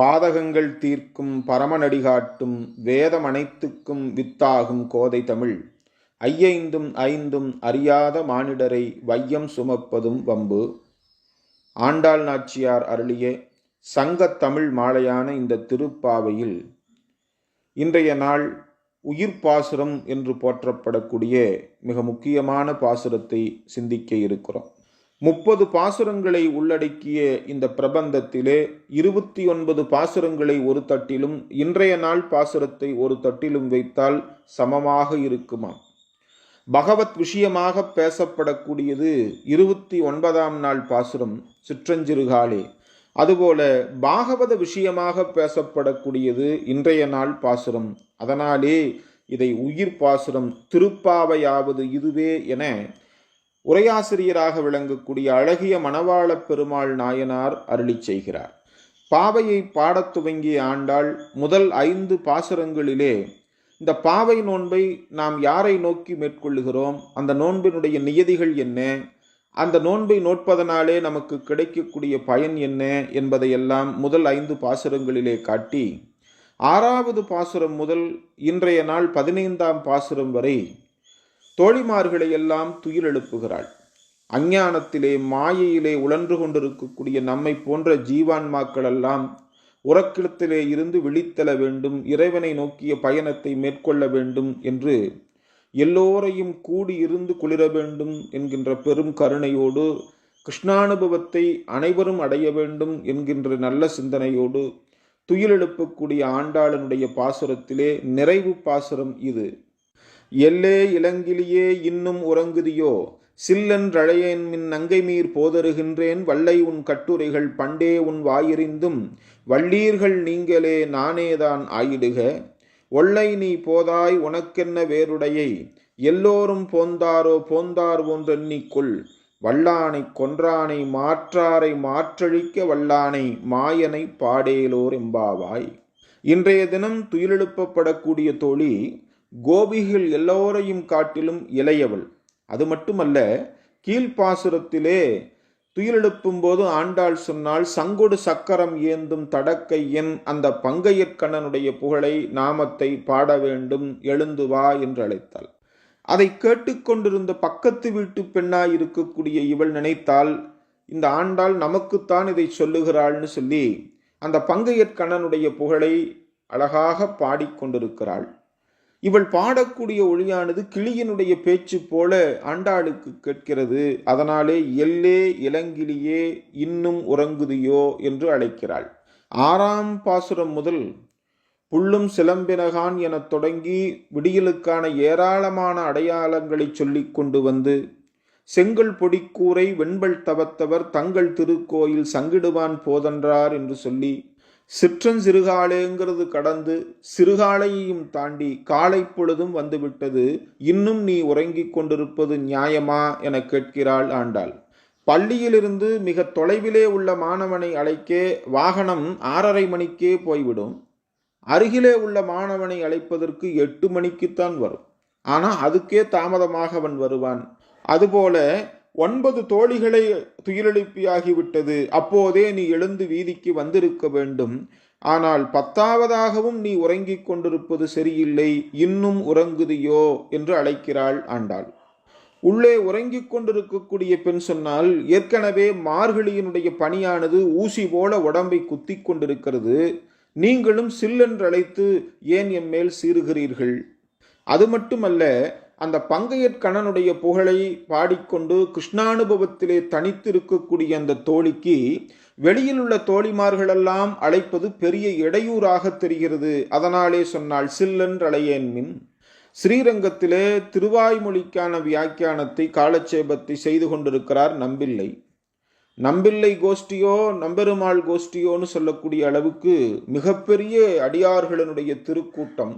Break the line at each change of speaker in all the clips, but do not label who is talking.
பாதகங்கள் தீர்க்கும் பரமநடிகாட்டும் வேதம் அனைத்துக்கும் வித்தாகும் கோதை தமிழ். ஐயைந்தும் ஐந்தும் அறியாத மானிடரை வையம் சுமப்பதும் வம்பு. ஆண்டாள் நாச்சியார் அருளிய சங்கத் தமிழ் மாலையான இந்த திருப்பாவையில் இன்றைய நாள் உயிர் பாசுரம் என்று போற்றப்படக்கூடிய மிக முக்கியமான பாசுரத்தை சிந்திக்க இருக்கிறோம். முப்பது பாசுரங்களை உள்ளடக்கிய இந்த பிரபந்தத்திலே இருபத்தி ஒன்பது பாசுரங்களை ஒரு தட்டிலும் இன்றைய நாள் பாசுரத்தை ஒரு தட்டிலும் வைத்தால் சமமாக இருக்குமாம் பகவத் விஷயமாக பேசப்படக்கூடியது இருபத்தி ஒன்பதாம் நாள் பாசுரம் சிற்றஞ்சிறுகாலே. அதுபோல பாகவத விஷயமாக பேசப்படக்கூடியது இன்றைய நாள் பாசுரம். அதனாலே இதை உயிர் பாசுரம் திருப்பாவையாவது இதுவே என உரையாசிரியராக விளங்கக்கூடிய அழகிய மணவாளப் பெருமாள் நாயனார் அருளி செய்கிறார். பாவையை பாடத் துவங்கிய ஆண்டாள் முதல் ஐந்து பாசுரங்களிலே இந்த பாவை நோன்பை நாம் யாரை நோக்கி மேற்கொள்ளுகிறோம்? அந்த நோன்பினுடைய நியதிகள் என்ன? அந்த நோன்பை நோட்பதனாலே நமக்கு கிடைக்கக்கூடிய பயன் என்ன? என்பதையெல்லாம் முதல் ஐந்து பாசுரங்களிலே காட்டி ஆறாவது பாசுரம் முதல் இன்றைய நாள் பதினைந்தாம் பாசுரம் வரை தோழிமார்களை எல்லாம் துயில் எழுப்புகிறாள் அஞ்ஞானத்திலே மாயையிலே உழன்று கொண்டிருக்கக்கூடிய நம்மை போன்ற ஜீவான்மாக்கள் எல்லாம் உறக்கிடத்திலே இருந்து விழித்தல வேண்டும் இறைவனை நோக்கிய பயணத்தை மேற்கொள்ள வேண்டும் என்று எல்லோரையும் கூடி இருந்து குளிர வேண்டும் என்கின்ற பெரும் கருணையோடு கிருஷ்ணானுபவத்தை அனைவரும் அடைய வேண்டும் என்கின்ற நல்ல சிந்தனையோடு துயிலெழுப்பக்கூடிய ஆண்டாளனுடைய பாசுரத்திலே நிறைவு பாசுரம் இது. எல்லே இளங்கிலியே இன்னும் உறங்குதியோ? சில்லென்றழையேன் மின் நங்கை மீர் போதருகின்றேன். வல்லை உன் கட்டுரைகள் பண்டே உன் வாயிரிந்தும். வள்ளீர்கள் நீங்களே நானேதான் ஆயிடுக. ஒல்லை நீ போதாய் உனக்கென்ன வேறுடையை? எல்லோரும் போந்தாரோ? போந்தார் ஒன்றெண்ணிக்குள் வல்லானை கொன்றானை மாற்றாரை மாற்றழிக்க வல்லானை மாயனை பாடேலோர் எம்பாவாய். இன்றைய தினம் துயிலெழுப்பப்படக்கூடிய தோழி கோபிகள் எல்லோரையும் காட்டிலும் இளையவள். அது மட்டுமல்ல கீழ்ப்பாசுரத்திலே துயிலெழுப்பும் போது ஆண்டாள் சொன்னால் சங்கொடு சக்கரம் ஏந்தும் தடக்கை என் அந்த பங்கையற்கண்ணனுடைய புகழை நாமத்தை பாட வேண்டும் எழுந்து வா என்று அழைத்தாள். அதை கேட்டுக்கொண்டிருந்த பக்கத்து வீட்டு பெண்ணாய் இருக்கக்கூடிய இவள் நினைத்தால் இந்த ஆண்டாள் நமக்குத்தான் இதை சொல்லுகிறாள்னு சொல்லி அந்த பங்கையற்கண்ணனுடைய புகழை அழகாக பாடிக்கொண்டிருக்கிறாள் இவள் பாடக்கூடிய ஒளியானது கிளியினுடைய பேச்சு போல ஆண்டாளுக்கு கேட்கிறது. அதனாலே எல்லே இளங்கிலியே இன்னும் உறங்குதியோ? என்று அழைக்கிறாள். ஆறாம் பாசுரம் முதல் புள்ளும் சிலம்பினகான் எனத் தொடங்கி விடியலுக்கான ஏராளமான அடையாளங்களை சொல்லிக் கொண்டு வந்து செங்கல் பொடிக்கூரை வெண்பல் தவத்தவர் தங்கள் திருக்கோயில் சங்கிடுவான் போதன்றார் என்று சொல்லி சிற்றஞ்சிறுகாலேங்கிறது கடந்து சிறுகாலையையும் தாண்டி காலை பொழுதும் வந்துவிட்டது. இன்னும் நீ உறங்கிக் கொண்டிருப்பது நியாயமா என கேட்கிறாள் ஆண்டாள். பள்ளியிலிருந்து மிக தொலைவிலே உள்ள மாணவனை அழைக்க வாகனம் ஆறரை மணிக்கே போய்விடும். அருகிலே உள்ள மாணவனை அழைப்பதற்கு எட்டு மணிக்குத்தான் வரும். ஆனால் அதுக்கே தாமதமாக அவன் வருவான். அதுபோல ஒன்பது தோழிகளை துயிலெழுப்பியாகிவிட்டது. அப்போதே நீ எழுந்து வீதிக்கு வந்திருக்க வேண்டும். ஆனால் பத்தாவதாகவும் நீ உறங்கிக் கொண்டிருப்பது சரியில்லை. இன்னும் உறங்குதியோ? என்று அழைக்கிறாள் ஆண்டாள். உள்ளே உறங்கிக் கொண்டிருக்கக்கூடிய பெண் சொன்னால் ஏற்கனவே மார்கழியினுடைய பணியானது ஊசி போல உடம்பை குத்தி கொண்டிருக்கிறது. நீங்களும் சில்லென்று அழைத்து ஏன் என் மேல் சீறுகிறீர்கள்? அது மட்டுமல்ல அந்த பங்கையற்கணனுடைய புகழை பாடிக்கொண்டு கிருஷ்ணானுபவத்திலே தனித்து இருக்கக்கூடிய அந்த தோழிக்கு வெளியில் உள்ள தோழிமார்களெல்லாம் அழைப்பது பெரிய இடையூறாக தெரிகிறது. அதனாலே சொன்னால் சில்லென்றழையேன் மின். ஸ்ரீரங்கத்திலே திருவாய்மொழிக்கான வியாக்கியானத்தை காலட்சேபத்தை செய்து கொண்டிருக்கிறார் நம்பில்லை. நம்பில்லை கோஷ்டியோ நம்பெருமாள் கோஷ்டியோன்னு சொல்லக்கூடிய அளவுக்கு மிகப்பெரிய அடியார்களினுடைய திருக்கூட்டம்.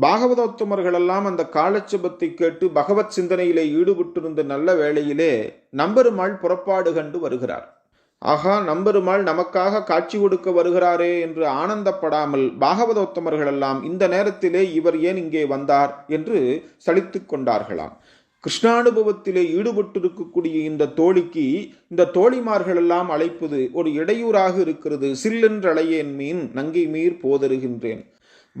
பாகவதோத்தமர்களெல்லாம் அந்த காலட்சபத்தை கேட்டு பகவத் சிந்தனையிலே ஈடுபட்டிருந்த நல்ல வேளையிலே நம்பெருமாள் புறப்பாடு கண்டு வருகிறார். ஆகா நம்பெருமாள் நமக்காக காட்சி கொடுக்க வருகிறாரே என்று ஆனந்தப்படாமல் பாகவதோத்தமர்களெல்லாம் இந்த நேரத்திலே இவர் ஏன் இங்கே வந்தார் என்று சலித்து கொண்டார்களாம். கிருஷ்ணானுபவத்திலே ஈடுபட்டிருக்கக்கூடிய இந்த தோழிக்கு இந்த தோழிமார்கள் எல்லாம் அழைப்பது ஒரு இடையூறாக இருக்கிறது. சில்லென்றழையேன் மீன் நங்கை மீர் போதருகின்றேன்.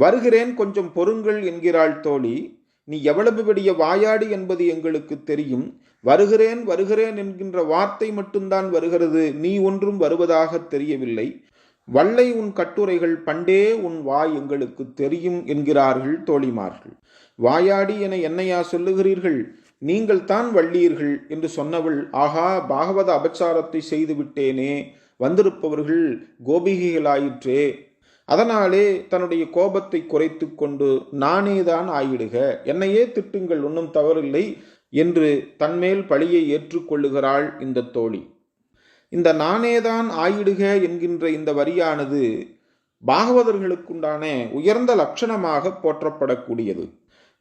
வருகிறேன் கொஞ்சம் பொறுங்கள் என்கிறாள் தோழி. நீ எவ்வளவு பெரிய வாயாடி என்பது எங்களுக்கு தெரியும். வருகிறேன் வருகிறேன் என்கின்ற வார்த்தை மட்டும்தான் வருகிறது. நீ ஒன்றும் வருவதாக தெரியவில்லை. வல்லை உன் கட்டுரைகள் பண்டே உன் வாய் எங்களுக்கு தெரியும் என்கிறார்கள் தோழிமார்கள். வாயாடி என என்னையா சொல்லுகிறீர்கள்? நீங்கள் தான் வள்ளீர்கள் என்று சொன்னவள் ஆகா பாகவத அபச்சாரத்தை செய்து விட்டேனே. வந்திருப்பவர்கள் கோபிகைகளாயிற்றே. அதனாலே தன்னுடைய கோபத்தை குறைத்து கொண்டு நானேதான் ஆயிடுக. என்னையே திட்டுங்கள் ஒன்றும் தவறில்லை என்று தன்மேல் பழியை ஏற்றுக்கொள்ளுகிறாள் இந்த தோழி. இந்த நானேதான் ஆயிடுக என்கின்ற இந்த வரியானது பாகவதர்களுக்குண்டான உயர்ந்த லட்சணமாக போற்றப்படக்கூடியது.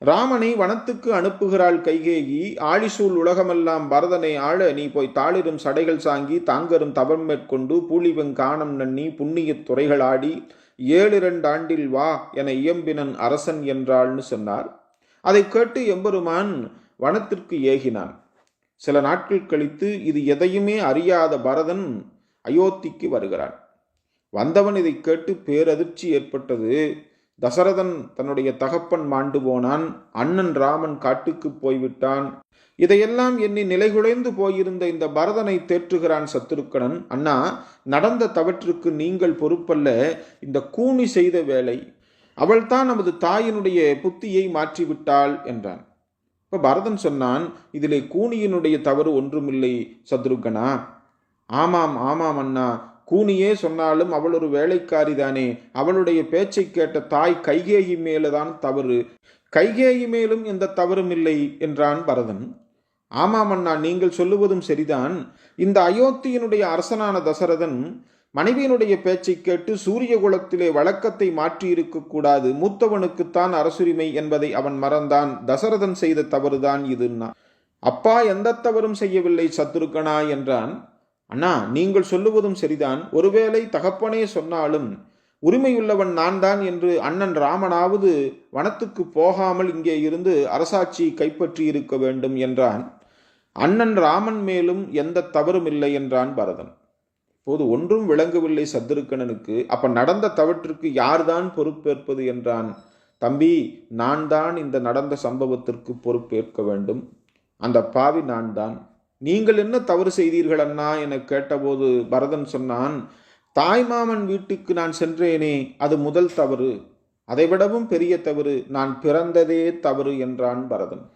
ராமனை வனத்துக்கு அனுப்புகிறாள் கைகேயி ஆழிசூழ் உலகமெல்லாம் பரதனை ஆள நீ போய் தாளிரும் சடைகள் சாங்கி தாங்கரும் தவம் மேற்கொண்டு பூலிவங் காணம் நன்னி புண்ணியத் துறைகள் ஆடி ஏழிரண்டு ஆண்டில் வா என இயம்பினன் அரசன் என்றாள்னு சொன்னார். அதை கேட்டு எம்பெருமான் வனத்திற்கு ஏகினான். சில நாட்கள் கழித்து இது எதையுமே அறியாத பரதன் அயோத்திக்கு வருகிறான். வந்தவன் இதை கேட்டு பேரதிர்ச்சி ஏற்பட்டது. தசரதன் தன்னுடைய தகப்பன் மாண்டு போனான். அண்ணன் ராமன் காட்டுக்கு போய்விட்டான். இதையெல்லாம் எண்ணி நிலைகுலைந்து போயிருந்த இந்த பரதனை தேற்றுகிறான் சத்துருக்கணன். அண்ணா நடந்த தவற்றுக்கு நீங்கள் பொறுப்பல்ல. இந்த கூனி செய்த வேலை. அவள்தான் நமது தாயினுடைய புத்தியை மாற்றிவிட்டாள் என்றான். இப்போ பரதன் சொன்னான் இதிலே கூனியினுடைய தவறு ஒன்றுமில்லை சத்ருகனா ஆமாம் ஆமாம் அண்ணா. கூனியே சொன்னாலும் அவள் ஒரு வேலைக்காரிதானே அவளுடைய பேச்சை கேட்ட தாய் கைகேயி மேலுதான் தவறு. கைகேயி மேலும் எந்த தவறும் இல்லை என்றான் பரதன். ஆமாம் அண்ணா நீங்கள் சொல்லுவதும் சரிதான். இந்த அயோத்தியினுடைய அரசனான தசரதன் மனைவியினுடைய பேச்சை கேட்டு சூரிய குலத்திலே வழக்கத்தை மாற்றி இருக்கக்கூடாது மூத்தவனுக்குத்தான் அரசுரிமை என்பதை அவன் மறந்தான். தசரதன் செய்த தவறுதான் இதுன்னா. அப்பா எந்த தவறும் செய்யவில்லை சத்துருக்கனா என்றான். அண்ணா நீங்கள் சொல்லுவதும் சரிதான். ஒருவேளை தகப்பனே சொன்னாலும் உரிமையுள்ளவன் நான் தான் என்று அண்ணன் ராமனாவது வனத்துக்கு போகாமல் இங்கே இருந்து அரசாட்சி கைப்பற்றி இருக்க வேண்டும் என்றான். அண்ணன் ராமன் மேலும் எந்த தவறும் இல்லை என்றான் பரதன். இப்போது ஒன்றும் விளங்கவில்லை சத்துருக்கணனுக்கு அப்ப நடந்த தவற்றுக்கு யார்தான் பொறுப்பேற்பது என்றான்? தம்பி நான் தான் இந்த நடந்த சம்பவத்திற்கு பொறுப்பேற்க வேண்டும். அந்த பாவி நான் தான் நீங்கள் என்ன தவறு செய்தீர்கள் அண்ணா? என கேட்டபோது பரதன் சொன்னான் தாய்மாமன் வீட்டுக்கு நான் சென்றேனே அது முதல் தவறு. அதைவிடவும் பெரிய தவறு நான் பிறந்ததே தவறு என்றான் பரதன்.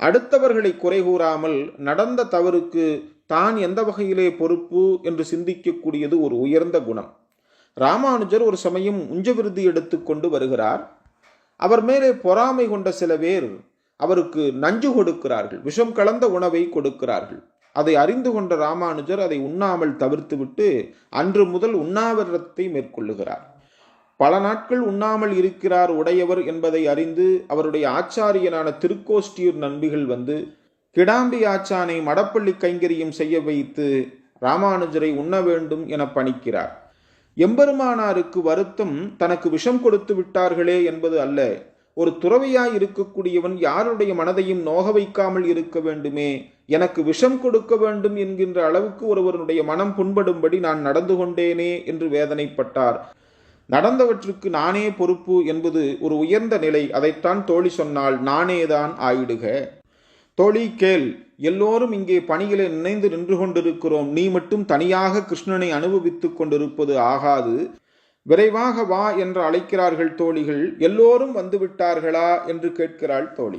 அடுத்தவர்களை குறை கூறாமல் நடந்த தவறுக்கு தான் எந்த வகையிலே பொறுப்பு? என்று சிந்திக்கக்கூடியது ஒரு உயர்ந்த குணம். ராமானுஜர் ஒரு சமயம் உஞ்ச விருதி எடுத்துக்கொண்டு வருகிறார். அவர் மேலே பொறாமை கொண்ட சில பேர் அவருக்கு நஞ்சு கொடுக்கிறார்கள். விஷம் கலந்த உணவை கொடுக்கிறார்கள். அதை அறிந்து கொண்ட ராமானுஜர் அதை உண்ணாமல் தவிர்த்துவிட்டு அன்று முதல் உண்ணாவிரதத்தை மேற்கொள்ளுகிறார். பல நாட்கள் உண்ணாமல் இருக்கிறார் உடையவர் என்பதை அறிந்து அவருடைய ஆச்சாரியனான திருக்கோஷ்டியூர் நண்பிகள் வந்து கிடாம்பி ஆச்சானை மடப்பள்ளி கைங்கரியம் செய்ய வைத்து ராமானுஜரை உண்ண வேண்டும் என பணிக்கிறார். எம்பெருமானாருக்கு வருத்தம் தனக்கு விஷம் கொடுத்து விட்டார்களே என்பது அல்ல. ஒரு துறவியாய் இருக்கக்கூடியவன் யாருடைய மனதையும் நோக வைக்காமல் இருக்க வேண்டுமே? எனக்கு விஷம் கொடுக்க வேண்டும் என்கின்ற அளவுக்கு ஒருவருடைய மனம் புண்படும்படி நான் நடந்து கொண்டேனே என்று வேதனைப்பட்டார். நடந்தவற்றுக்கு நானே பொறுப்பு என்பது ஒரு உயர்ந்த நிலை. அதைத்தான் தோழி சொன்னால் நானேதான் ஆயிடுக. தோழி கேள். எல்லோரும் இங்கே பணியிலே நினைந்து நின்று கொண்டிருக்கிறோம். நீ மட்டும் தனியாக கிருஷ்ணனை அனுபவித்துக் கொண்டிருப்பது ஆகாது. விரைவாக வா என்று அழைக்கிறார்கள் தோழிகள் எல்லோரும் வந்து விட்டார்களா என்று கேட்கிறாள் தோழி.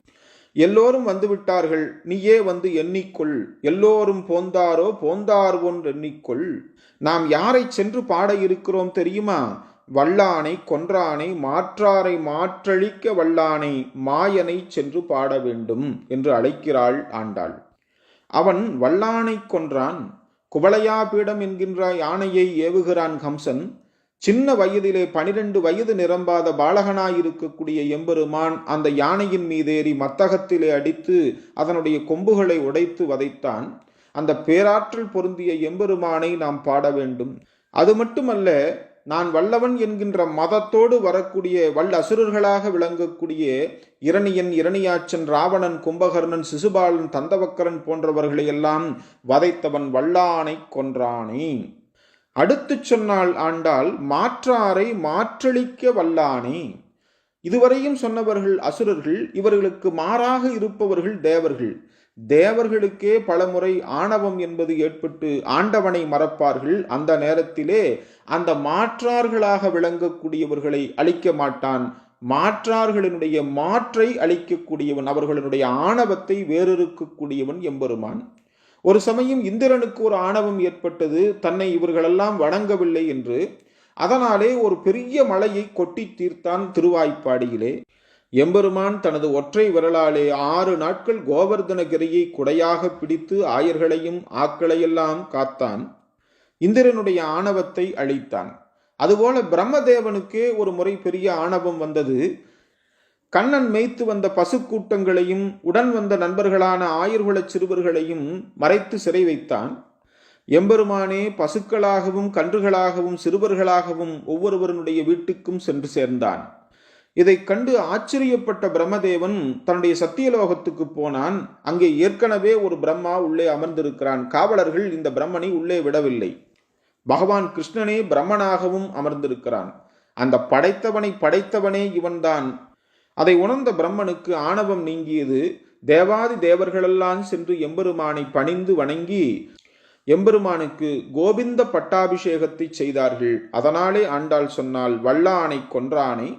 எல்லோரும் வந்துவிட்டார்கள் நீயே வந்து எண்ணிக்கொள் எல்லோரும் போந்தாரோ போந்தார் ஒன்று எண்ணிக்கொள். நாம் யாரை சென்று பாட இருக்கிறோம் தெரியுமா? வல்லானை கொன்றானை மாற்றாரை மாற்றழிக்க வல்லானை மாயனை சென்று பாட வேண்டும் என்று அழைக்கிறாள் ஆண்டாள். அவன் வல்லானை கொன்றான் குவளையா பீடம் என்கின்ற யானையை ஏவுகிறான் கம்சன். சின்ன வயதிலே பனிரெண்டு வயது நிரம்பாத பாலகனாயிருக்கக்கூடிய எம்பெருமான் அந்த யானையின் மீதேறி மத்தகத்திலே அடித்து அதனுடைய கொம்புகளை உடைத்து வதைத்தான். அந்த பேராற்றல் பொருந்திய எம்பெருமானை நாம் பாட வேண்டும். அது மட்டுமல்ல நான் வல்லவன் என்கின்ற மதத்தோடு வரக்கூடிய வல்ல அசுரர்களாக விளங்கக்கூடிய இரணியன் இரணியாச்சன் ராவணன் கும்பகர்ணன் சிசுபாலன் தந்தவக்கரன் போன்றவர்களை எல்லாம் வதைத்தவன் வல்லானை கொன்றானே. அடுத்து சொன்னால் ஆண்டால் மாற்றாரை மாற்றளிக்க வல்லானே. இதுவரையும் சொன்னவர்கள் அசுரர்கள் இவர்களுக்கு மாறாக இருப்பவர்கள் தேவர்கள். தேவர்களுக்கே பலமுறை ஆணவம் என்பது ஏற்பட்டு ஆண்டவனை மறப்பார்கள். அந்த நேரத்திலே அந்த மாற்றார்களாக விளங்கக்கூடியவர்களை அழிக்க மாட்டான். மாற்றார்களினுடைய மாற்றை அழிக்கக்கூடியவன் அவர்களுடைய ஆணவத்தை வேறொருக்கக்கூடியவன் எம்பெருமான். ஒரு சமயம் இந்திரனுக்கு ஒரு ஆணவம் ஏற்பட்டது. தன்னை இவர்களெல்லாம் வணங்கவில்லை என்று. அதனாலே ஒரு பெரிய மலையை கொட்டி தீர்த்தான் திருவாய்ப்பாடியிலே. எம்பெருமான் தனது ஒற்றை விரலாலே ஆறு நாட்கள் கோவர்தனகிரியை குடையாக பிடித்து ஆயர்களையும் ஆக்களையெல்லாம் காத்தான். இந்திரனுடைய ஆணவத்தை அழித்தான். அதுபோல பிரம்மதேவனுக்கே ஒரு முறை பெரிய ஆணவம் வந்தது. கண்ணன் மேய்த்து வந்த பசுக்கூட்டங்களையும் உடன் வந்த நண்பர்களான ஆயுர்குலச் சிறுவர்களையும் மறைத்து சிறை வைத்தான். எம்பெருமானே பசுக்களாகவும் கன்றுகளாகவும் சிறுவர்களாகவும் ஒவ்வொருவருடைய வீட்டுக்கும் சென்று சேர்ந்தான். இதைக் கண்டு ஆச்சரியப்பட்ட பிரம்மதேவன் தன்னுடைய சத்தியலோகத்துக்கு போனான். அங்கே ஏற்கனவே ஒரு பிரம்மா உள்ளே அமர்ந்திருக்கிறான். காவலர்கள் இந்த பிரம்மனை உள்ளே விடவில்லை. பகவான் கிருஷ்ணனே பிரம்மனாகவும் அமர்ந்திருக்கிறான். அந்த படைத்தவனை படைத்தவனே இவன்தான். அதை உணர்ந்த பிரம்மனுக்கு ஆணவம் நீங்கியது. தேவாதி தேவர்களெல்லாம் சென்று எம்பெருமானை பணிந்து வணங்கி எம்பெருமானுக்கு கோவிந்த பட்டாபிஷேகத்தை செய்தார்கள். அதனாலே ஆண்டாள் சொன்னால் வல்லானை கொன்றானை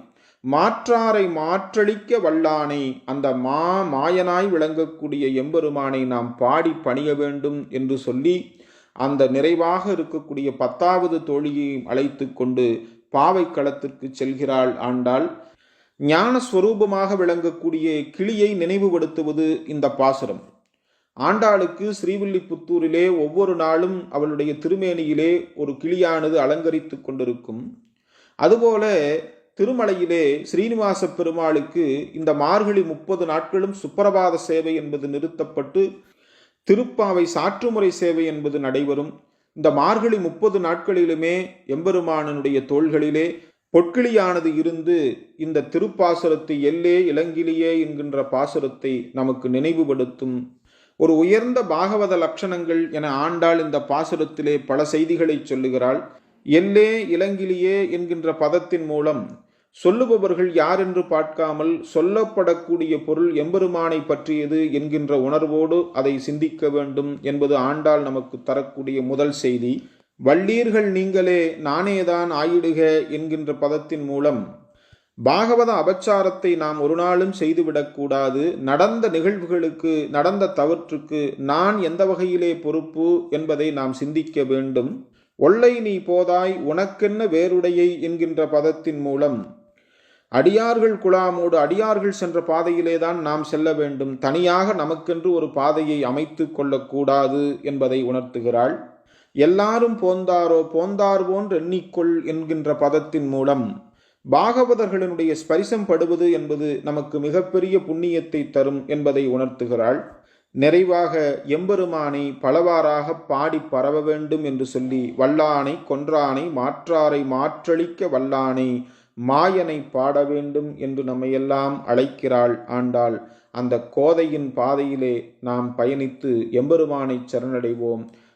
மாற்றாரை மாற்றளிக்க வல்லானை அந்த மா மாயனாய் விளங்கக்கூடிய எம்பெருமானை நாம் பாடி பணிய வேண்டும் என்று சொல்லி அந்த நிறைவாக இருக்கக்கூடிய பத்தாவது தோழியையும் அழைத்து கொண்டு பாவை களத்திற்கு செல்கிறாள் ஆண்டாள். ஞானஸ்வரூபமாக விளங்கக்கூடிய கிளியை நினைவுபடுத்துவது இந்த பாசுரம். ஆண்டாளுக்கு ஸ்ரீவில்லிபுத்தூரிலே ஒவ்வொரு நாளும் அவளுடைய திருமேனியிலே ஒரு கிளியானது அலங்கரித்து கொண்டிருக்கும். அதுபோல திருமலையிலே ஸ்ரீனிவாச பெருமாளுக்கு இந்த மார்கழி முப்பது நாட்களும் சுப்பிரபாத சேவை என்பது நிறுத்தப்பட்டு திருப்பாவை சாற்றுமுறை சேவை என்பது நடைபெறும். இந்த மார்கழி முப்பது நாட்களிலுமே எம்பெருமானனுடைய தோள்களிலே பொற்கிளியானது இருந்து இந்த திருப்பாசுரத்தை எல்லே இளங்கிலியே என்கின்ற பாசுரத்தை நமக்கு நினைவுபடுத்தும். ஒரு உயர்ந்த பாகவத லட்சணங்கள் என ஆண்டாள் இந்த பாசுரத்திலே பல செய்திகளை சொல்லுகிறாள். எல்லே இளங்கிலியே என்கின்ற பதத்தின் மூலம் சொல்லுபவர்கள் யார் என்று பார்க்காமல் சொல்லப்படக்கூடிய பொருள் எம்பெருமானை பற்றியது என்கின்ற உணர்வோடு அதை சிந்திக்க வேண்டும் என்பது ஆண்டாள் நமக்கு தரக்கூடிய முதல் செய்தி. வள்ளீர்கள் நீங்களே நானேதான் ஆயிடுக என்கின்ற பதத்தின் மூலம் பாகவத அபச்சாரத்தை நாம் ஒரு நாளும் செய்துவிடக்கூடாது நடந்த நிகழ்வுகளுக்கு நடந்த தவற்றுக்கு நான் எந்த வகையிலே பொறுப்பு என்பதை நாம் சிந்திக்க வேண்டும். ஒல்லை நீ போதாய் உனக்கென்ன வேறுடையை? என்கின்ற பதத்தின் மூலம் அடியார்கள் குழாமோடு அடியார்கள் சென்ற பாதையிலேதான் நாம் செல்ல வேண்டும். தனியாக நமக்கென்று ஒரு பாதையை அமைத்து கொள்ளக்கூடாது என்பதை உணர்த்துகிறாள். எல்லாரும் போந்தாரோ போந்தார் போன்று எண்ணிக்கொள் என்கின்ற பதத்தின் மூலம். பாகவதர்களினுடைய ஸ்பரிசம் படுவது என்பது நமக்கு மிகப்பெரிய புண்ணியத்தை தரும் என்பதை உணர்த்துகிறாள். நிறைவாக எம்பெருமானை பலவாறாக பாடி பரவ வேண்டும் என்று சொல்லி வல்லானை கொன்றானை மாற்றாரை மாற்றளிக்க வல்லானை மாயனை பாட வேண்டும் என்று நம்மையெல்லாம் அழைக்கிறாள் ஆண்டாள். அந்த கோதையின் பாதையிலே நாம் பயணித்து எம்பெருமானை சரணடைவோம்.